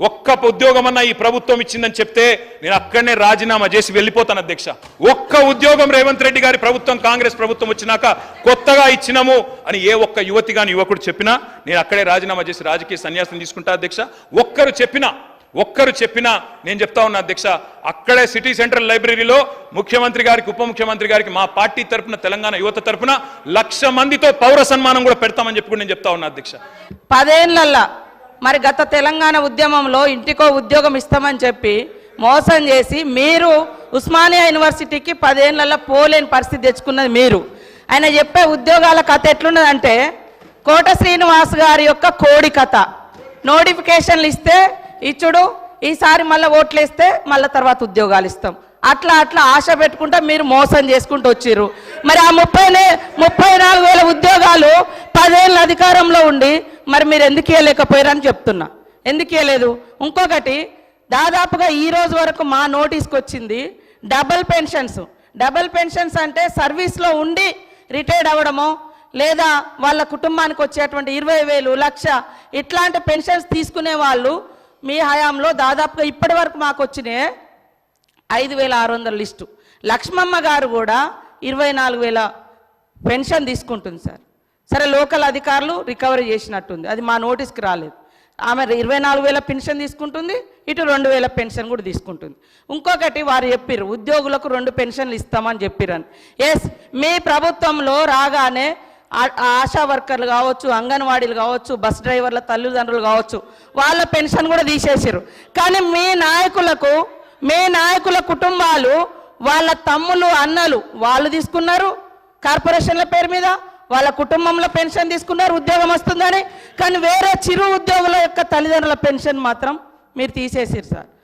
ఒక్క ఉద్యోగం అన్న ఈ ప్రభుత్వం ఇచ్చిందని చెప్తే నేను అక్కడనే రాజీనామా చేసి వెళ్ళిపోతాను అధ్యక్ష. ఒక్క ఉద్యోగం రేవంత్ రెడ్డి గారి ప్రభుత్వం కాంగ్రెస్ ప్రభుత్వం వచ్చినాక కొత్తగా ఇచ్చినాము అని ఏ ఒక్క యువతి గాని యువకుడు చెప్పినా నేను అక్కడే రాజీనామా చేసి రాజకీయ సన్యాసం తీసుకుంటా అధ్యక్ష. ఒక్కరు చెప్పినా ఒక్కరు చెప్పినా నేను చెప్తా ఉన్నా అధ్యక్ష అక్కడే సిటీ సెంట్రల్ లైబ్రరీలో ముఖ్యమంత్రి గారికి ఉప ముఖ్యమంత్రి గారికి మా పార్టీ తరపున తెలంగాణ యువత తరపున లక్ష మందితో పౌర సన్మానం కూడా పెడతామని చెప్పి నేను చెప్తా ఉన్నా అధ్యక్ష. పదేళ్ళల్లా మరి గత తెలంగాణ ఉద్యమంలో ఇంటికో ఉద్యోగం ఇస్తామని చెప్పి మోసం చేసి మీరు ఉస్మానియా యూనివర్సిటీకి పదేళ్ళలో పోలేని పరిస్థితి తెచ్చుకున్నది మీరు. ఆయన చెప్పే ఉద్యోగాల కథ ఎట్లున్నదంటే కోట శ్రీనివాస్ గారి యొక్క కోడి కథ. నోటిఫికేషన్లు ఇస్తే ఇచ్చుడు ఈసారి మళ్ళీ ఓట్లు వేస్తే మళ్ళీ తర్వాత ఉద్యోగాలు ఇస్తాం. అట్లా అట్లా ఆశ పెట్టుకుంటా మీరు మోసం చేసుకుంటూ వచ్చిర్రు. మరి ఆ ముప్పై ముప్పై నాలుగు వేల ఉద్యోగాలు పదేళ్ళ అధికారంలో ఉండి మరి మీరు ఎందుకు ఇవ్వలేకపోయారని చెప్తున్నా. ఎందుకు ఇవ్వలేదు ఇంకొకటి దాదాపుగా ఈ రోజు వరకు మా నోటీస్కి వచ్చింది డబుల్ పెన్షన్స్. డబల్ పెన్షన్స్ అంటే సర్వీస్లో ఉండి రిటైర్డ్ అవ్వడమో లేదా వాళ్ళ కుటుంబానికి వచ్చేటువంటి ఇరవై వేలు లక్ష ఇట్లాంటి పెన్షన్స్ తీసుకునే వాళ్ళు మీ హయాంలో దాదాపుగా ఇప్పటి వరకు మాకు వచ్చినాయి ఐదు వేల ఆరు వందల లిస్టు. లక్ష్మమ్మ గారు కూడా ఇరవై నాలుగు వేల పెన్షన్ తీసుకుంటుంది సార్. సరే లోకల్ అధికారులు రికవరీ చేసినట్టుంది. అది మా నోటీస్కి రాలేదు. ఆమె ఇరవై నాలుగు వేల పెన్షన్ తీసుకుంటుంది ఇటు రెండు వేల పెన్షన్ కూడా తీసుకుంటుంది. ఇంకొకటి వారు చెప్పారు ఉద్యోగులకు రెండు పెన్షన్లు ఇస్తామని చెప్పిరని ఎస్ మీ ప్రభుత్వంలో రాగానే ఆ- ఆశా వర్కర్లు కావచ్చు అంగన్వాడీలు కావచ్చు బస్ డ్రైవర్ల తల్లిదండ్రులు కావచ్చు వాళ్ళ పెన్షన్ కూడా తీసేసారు కానీ మీ నాయకులకు మీ నాయకుల కుటుంబాలు వాళ్ళ తమ్ములు అన్నలు వాళ్ళు తీసుకున్నారు కార్పొరేషన్ల పేరు మీద వాళ్ళ కుటుంబంలో పెన్షన్ తీసుకున్నారు ఉద్యోగం వస్తుందని కానీ వేరే చిరు ఉద్యోగుల యొక్క తల్లిదండ్రుల పెన్షన్ మాత్రం మీరు తీసేసారు సార్.